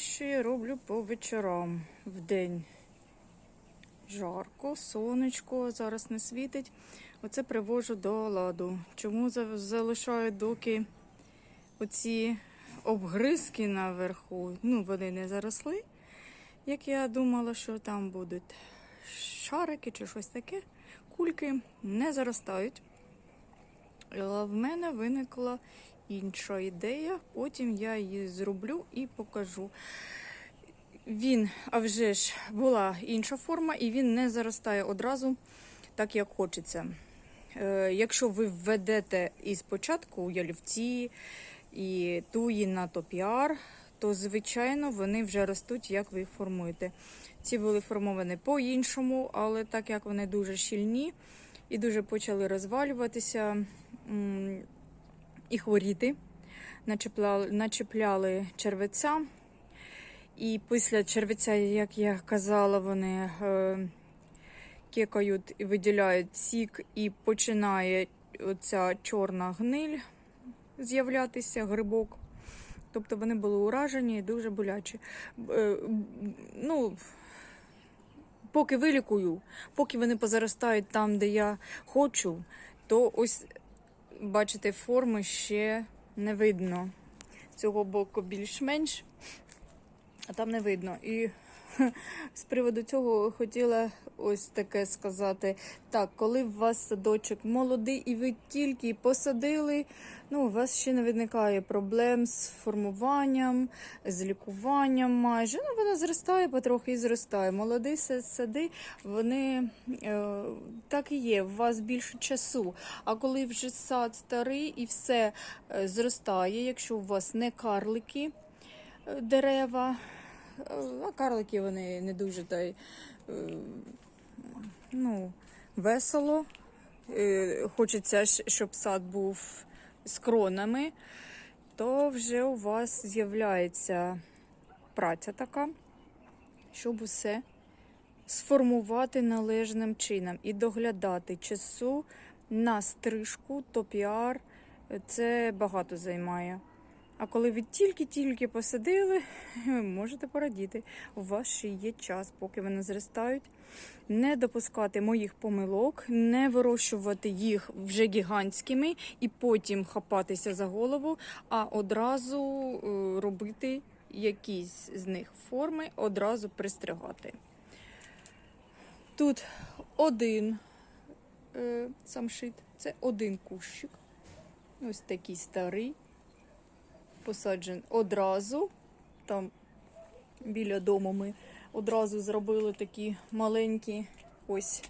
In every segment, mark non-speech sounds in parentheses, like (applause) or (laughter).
що я роблю по вечорам в день. Жарко, сонечко зараз не світить. Оце привожу до ладу. Чому залишаю доки оці обгризки наверху? Ну, вони не заросли. Як я думала, що там будуть шарики чи щось таке, кульки не заростають. Але в мене виникла інша ідея. Потім я її зроблю і покажу. Він, а вже ж, була інша форма, і він не заростає одразу так, як хочеться. Е, якщо ви введете із початку ялівці і туї на топіар, то звичайно вони вже ростуть, як ви їх формуєте. Ці були формовані по-іншому, але так як вони дуже щільні і дуже почали розвалюватися і хворіти, начепляли, начепляли червеця. І після червеця, як я казала, вони е, кекають і виділяють сік, і починає оця чорна гниль з'являтися, грибок. Тобто вони були уражені і дуже болячі. Е, ну, поки вилікую, поки вони позаростають там, де я хочу, то ось, бачите, форми ще не видно. Цього боку більш-менш, а там не видно. І (laughs) з приводу цього хотіла ось таке сказати. Так, коли у вас садочок молодий і ви тільки посадили, ну, у вас ще не виникає проблем з формуванням, з лікуванням майже. Ну, воно зростає потрохи і зростає. Молоді сади, вони е, так і є, у вас більше часу. А коли вже сад старий і все е, зростає, якщо у вас не карлики е, дерева, е, а карлики вони не дуже та й, е, ну, весело. Е, Хочеться, щоб сад був з кронами, то вже у вас з'являється праця така, щоб усе сформувати належним чином і доглядати часу на стрижку, то піар це багато займає. А коли ви тільки-тільки посадили, можете порадіти. У вас ще є час, поки вони зростають. Не допускати моїх помилок, не вирощувати їх вже гігантськими і потім хапатися за голову, а одразу е, робити якісь з них форми, одразу пристригати. Тут один е, самшит, це один кущик. Ось такий старий посаджений одразу. Там біля дому ми одразу зробили такі маленькі ось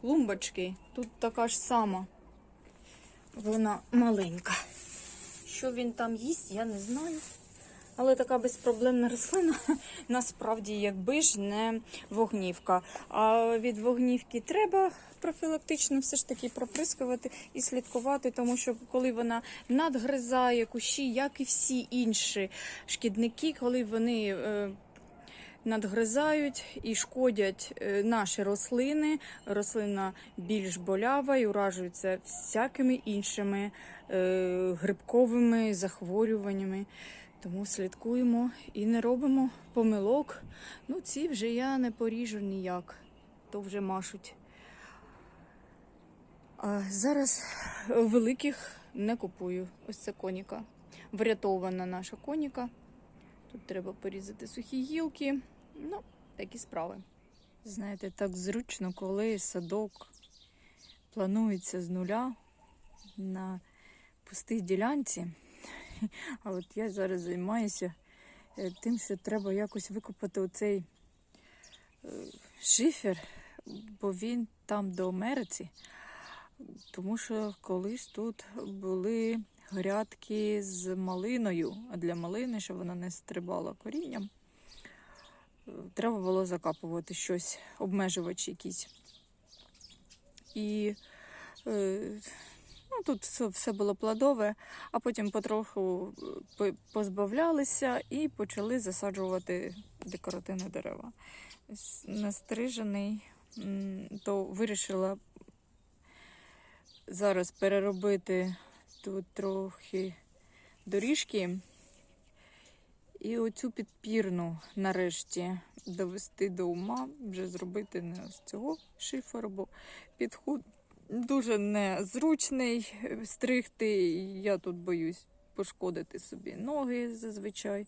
клумбочки. Тут така ж сама. Вона маленька. Що він там їсть, я не знаю. Але така безпроблемна рослина (laughs) насправді, якби ж не вогнівка. А від вогнівки треба профілактично все ж таки проприскувати і слідкувати, тому що коли вона надгризає кущі, як і всі інші шкідники, коли вони е, надгризають і шкодять е, наші рослини, рослина більш болява і уражується всякими іншими е, грибковими захворюваннями. Тому слідкуємо і не робимо помилок. Ну, ці вже я не поріжу ніяк, то вже машуть. А зараз великих не купую. Ось це коніка. Врятована наша коніка. Тут треба порізати сухі гілки. Ну, такі справи. Знаєте, так зручно, коли садок планується з нуля на пустій ділянці. (laughs) А от я зараз займаюся е, тим, що треба якось викопати оцей е, шифер, бо він там до Америці. Тому що колись тут були грядки з малиною, а для малини, щоб вона не стрибала корінням, е, треба було закапувати щось, обмежувач якийсь. І е, ну, тут все, було плодове, а потім потроху е, позбавлялися і почали засаджувати декоративні дерева. Настрижений, то вирішила зараз переробити тут трохи доріжки І оцю підпірну нарешті довести до ума, вже зробити не з цього шиферу, бо підход дуже незручний стригти. Я тут боюсь пошкодити собі ноги зазвичай.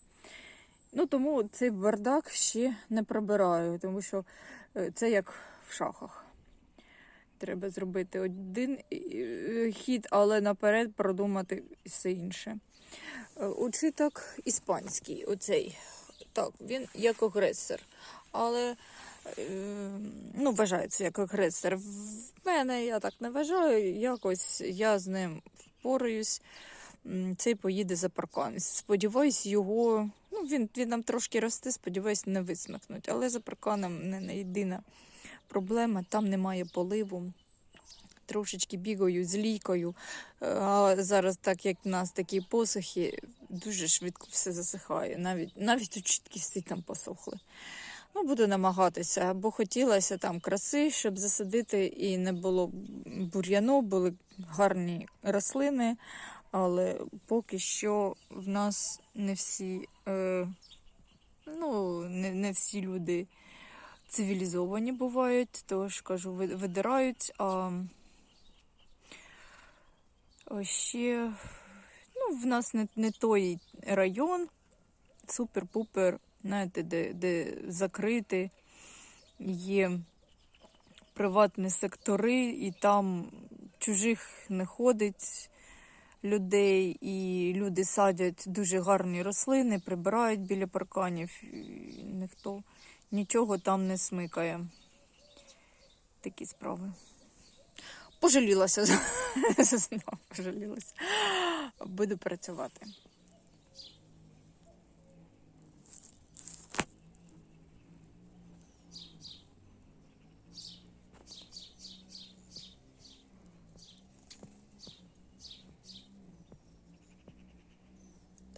Ну, тому цей бардак ще не прибираю, тому що е, це як в шахах. Треба зробити один е, хід, але наперед продумати все інше. Е, Учиток іспанський, оцей. Так, він як агресор. Але е, ну, вважається як агресор. В мене я так не вважаю. Якось я з ним впораюсь. Цей поїде за паркан. Сподіваюсь, його. Ну, він, він нам трошки росте, сподіваюсь, не висмикнуть. Але за парканом не, не єдина проблема, там немає поливу. Трошечки бігаю з лікою. Е, А зараз, так як в нас такі посухи, дуже швидко все засихає. Навіть навіть учітки там посохли. Ну, буду намагатися, бо хотілося там краси, щоб засадити і не було бур'яну, були гарні рослини, але поки що в нас не всі, е, ну, не, не всі люди цивілізовані бувають, тож кажу, видирають. А ще ну, в нас не, не той район, супер-пупер, знаєте, де, де закритий, є приватні сектори, і там чужих не ходить людей, і люди садять дуже гарні рослини, прибирають біля парканів, і ніхто нічого там не смикає. Такі справи. Пожалілася (laughs) пожалілася. Буду працювати.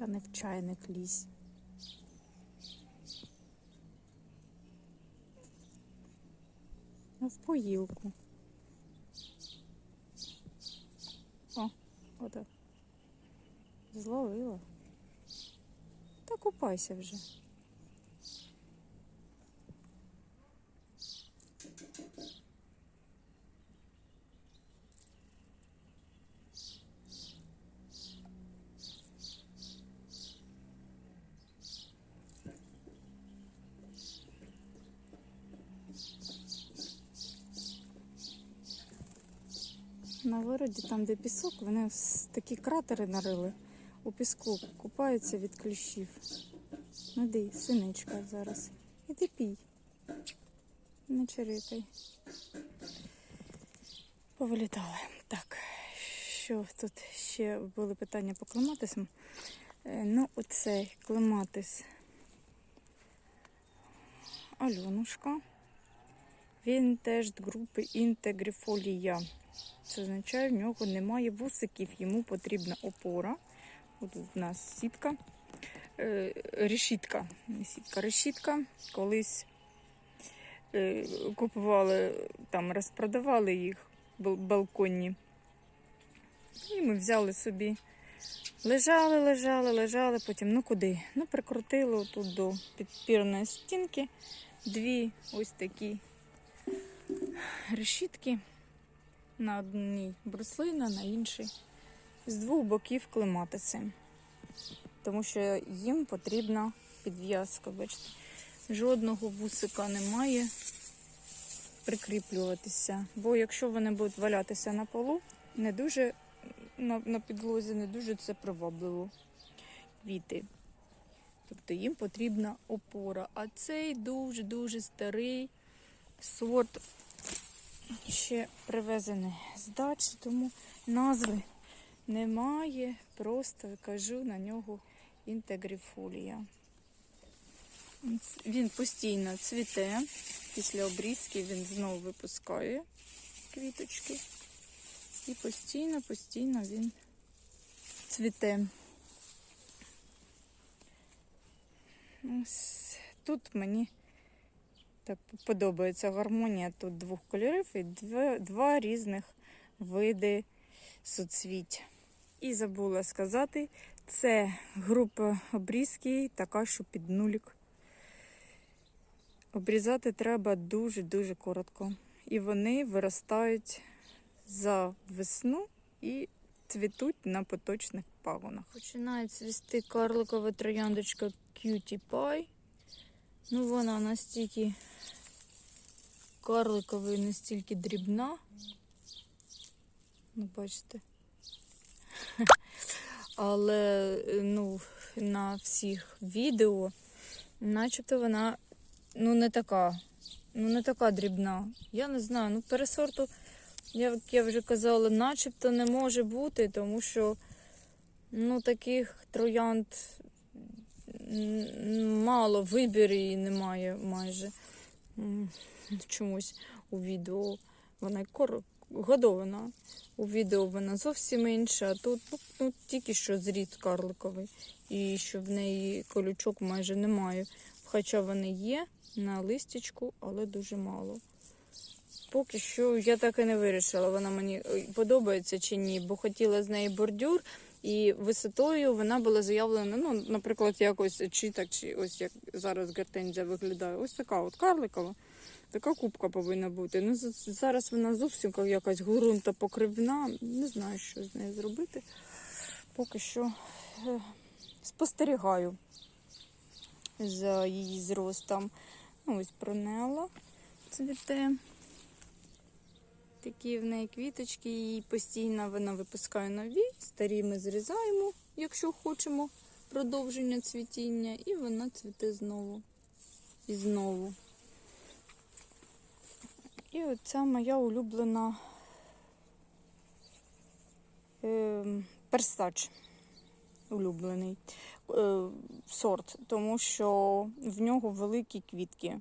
Та не в чайник лізь. Ну, в поїлку. О, отак. Зловила. Та купайся вже. На вироді, там, де пісок, вони такі кратери нарили у піску, купаються від кліщів. Ну йди, синичка зараз. Іди пій. Не чирикай. Повилітали. Так, що тут ще були питання по клематисам? Е, Ну, оцей клематис Альонушка. Він теж групи інтегрифолія. Це означає, в нього немає вусиків, йому потрібна опора. От в нас сітка, е, решітка, сітка, решітка. Колись е, купували, там розпродавали їх бал- балконні. І ми взяли собі. Лежали, лежали, лежали, потім ну куди? Ну, прикрутили тут до підпірної стінки дві ось такі решітки. На одній бруслина, на іншій з двох боків клематиси. Тому що їм потрібна підв'язка. Бачите, жодного вусика немає прикріплюватися. Бо якщо вони будуть валятися на полу, не дуже на, на підлозі, не дуже це привабливо квіти. Тобто їм потрібна опора. А цей дуже-дуже старий сорт ще привезений з дачі, тому назви немає. Просто кажу на нього інтегрифолія. Він постійно цвіте. Після обрізки він знову випускає квіточки. І постійно, постійно він цвіте. Ось Тут мені так подобається гармонія тут двох кольорів і два, два різних види суцвіть. І забула сказати, Це група обрізки, така, що під нулік. Обрізати треба дуже-дуже коротко. І вони виростають за весну і цвітуть на поточних пагонах. Починає цвісти карликова трояндочка Cutie Pie. Ну, вона настільки карликова і настільки дрібна. Ну, бачите. (laughs) Але ну, на всіх відео, начебто вона ну, не така. Ну, не така дрібна. Я не знаю, ну пересорту, як я вже казала, начебто не може бути, тому що ну, таких троянд мало, вибір її немає майже. Чомусь у відео вона й кор... годована. У відео вона зовсім інша, а тут ну, ну, тільки що зріст карликовий. І що в неї колючок майже немає. Хоча вони є на листячку, але дуже мало. Поки що я так і не вирішила, вона мені подобається чи ні, бо хотіла з неї бордюр, і висотою вона була заявлена, ну, наприклад, якось чи чи ось як зараз гортензія виглядає. Ось така от карликова. Така кубка повинна бути. Ну, зараз вона зовсім якась ґрунта покривна. Не знаю, що з нею зробити. Поки що е, спостерігаю за її зростом. Ну, ось пронела цвіте. Такі в неї квіточки, і постійно вона випускає нові, старі ми зрізаємо, якщо хочемо продовження цвітіння, і вона цвіте знову. І знову. І оця моя улюблена е, перстач. Улюблений е, сорт, тому що в нього великі квітки.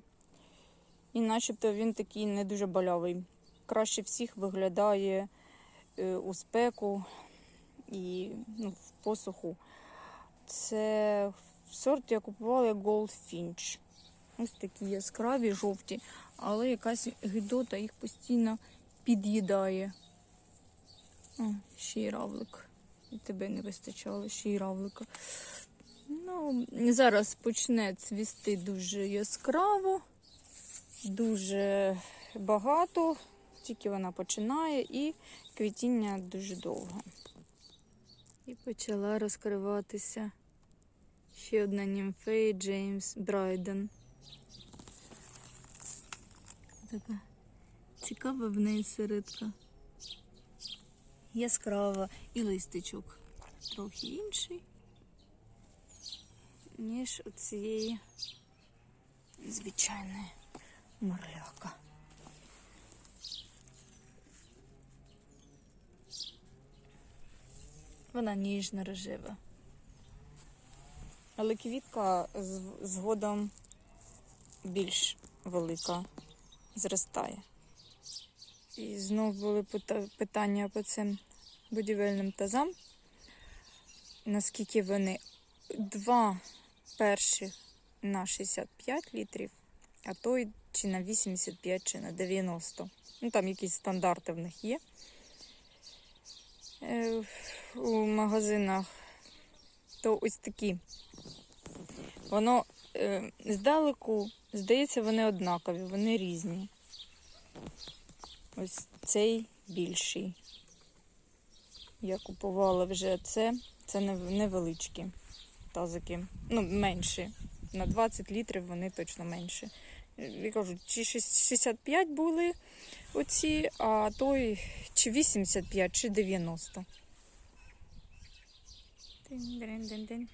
І начебто він такий не дуже болявий. Краще всіх виглядає е, у спеку і ну, в посуху. Це сорт я купувала як Goldfinch. Ось такі яскраві, жовті, але якась гидота їх постійно під'їдає. О, ще й равлик. І тебе не вистачало, ще й равлика. Ну, зараз почне цвісти дуже яскраво, дуже багато, тільки вона починає, і квітіння дуже довго. І почала розкриватися ще одна німфея Джеймс Брайден. Така цікава в неї середка. Яскрава і листичок трохи інший, ніж у цієї звичайної морляка. Вона ніжно рожева. Але квітка згодом більш велика зростає. І знов були питання по цим будівельним тазам. Наскільки вони два перших на 65 літрів, а той чи на 85, чи на 90. Ну там якісь стандарти в них є. Е, у магазинах то ось такі. Воно е, здалеку, здається, вони однакові, вони різні. Ось цей більший. Я купувала вже це. Це невеличкі тазики. Ну, менші. На 20 літрів вони точно менші. Я кажу, чи 65 були оці, а той чи 85, чи 90. Тин-дин-дин-дин.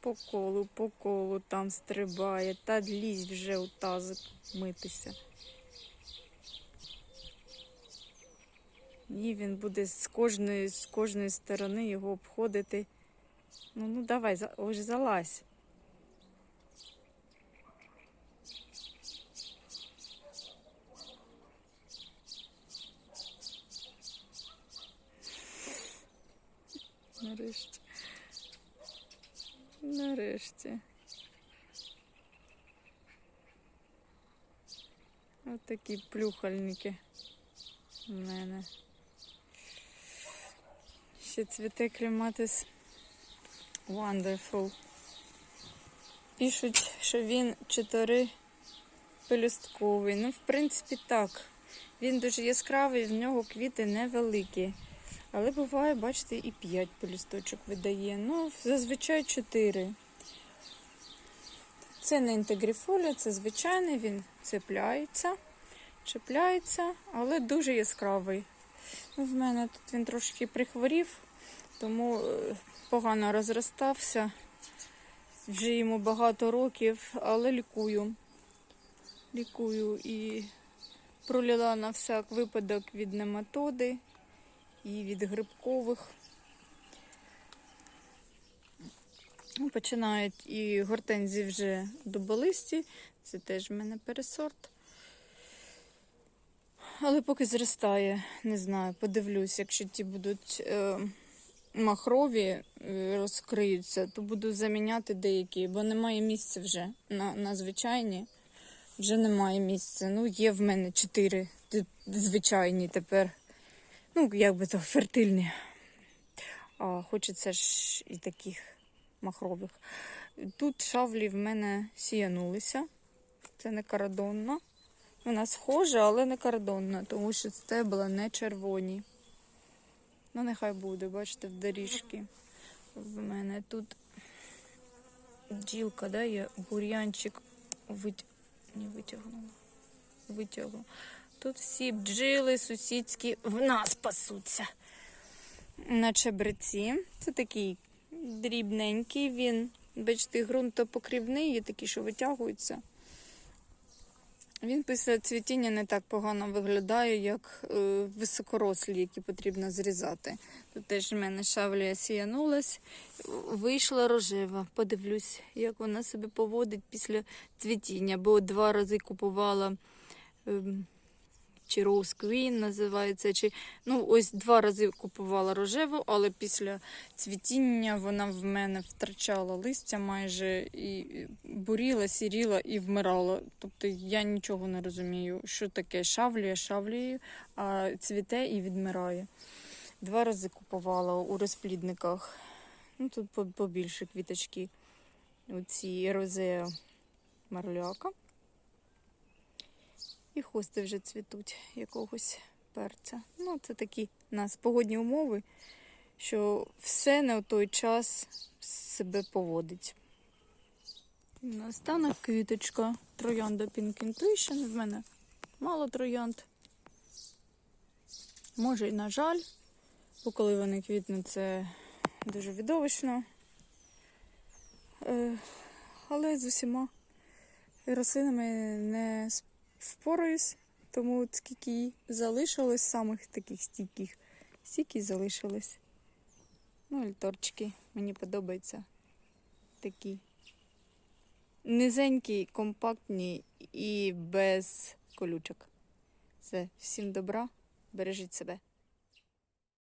По колу, по колу там стрибає, та лізь вже у тазик митися. Ні, він буде з кожної, з кожної сторони його обходити. Ну, ну давай, ось залазь. Нарешті. Нарешті. Ось такі плюхальники в мене. Ще цвіте кліматис Wonderful. Пишуть, що він чотири пелюстковий. Ну, в принципі, так. Він дуже яскравий, в нього квіти невеликі. Але буває, бачите, і 5 пелюсточок видає. Ну, зазвичай 4. Це не інтегріфолія, це звичайний, він цепляється, чіпляється, але дуже яскравий. Ну, в мене тут він трошки прихворів, тому е, погано розростався. Вже йому багато років, але лікую. Лікую і проліла на всяк випадок від нематоди і від грибкових. Ну, Починають і гортензії вже дуболисті. Це теж в мене пересорт. Але поки зростає, не знаю, подивлюсь, якщо ті будуть е, махрові, е, розкриються, то буду заміняти деякі, бо немає місця вже на, на звичайні. Вже немає місця. Ну, є в мене чотири звичайні тепер. Ну, як би то, фертильні. А хочеться ж і таких махрових. Тут шавлі в мене сіянулися. Це не карадонна. Вона схожа, але не карадонна, тому що стебла не червоні. Ну, нехай буде, бачите, в доріжки. В мене тут бджілка, да, є бур'янчик витягнула. Витягнула. Тут всі бджіли сусідські в нас пасуться. На чебреці. Це такий дрібненький він. Бачите, ґрунтопокрівний, є такі, що витягуються. Він після цвітіння не так погано виглядає, як е, високорослі, які потрібно зрізати. Тут теж в мене шавлія сіянулась, вийшла рожева. Подивлюсь, як вона себе поводить після цвітіння, бо два рази купувала. ем, чи Rose Queen називається, чи ну ось два рази купувала рожеву, але після цвітіння вона в мене втрачала листя майже і буріла, сіріла і вмирала. Тобто я нічого не розумію, що таке шавлює, шавлює, а цвіте і відмирає. Два рази купувала у розплідниках. Ну тут побільше квіточки. Оці розея марляка. І хости вже цвітуть якогось перця. Ну, це такі у нас погодні умови, що все не в той час себе поводить. І Наостанок квіточка троянда Pink Intuition. В мене мало троянд. Може, і на жаль, бо коли вони квітнуть, це дуже видовищно. Е, Але з усіма рослинами не сп- впораюсь, тому от скільки залишилось, самих таких стійких, стільки залишилось. Ну, альторчики, мені подобаються такі. Низенькі, компактні і без колючок. Все, всім добра, бережіть себе.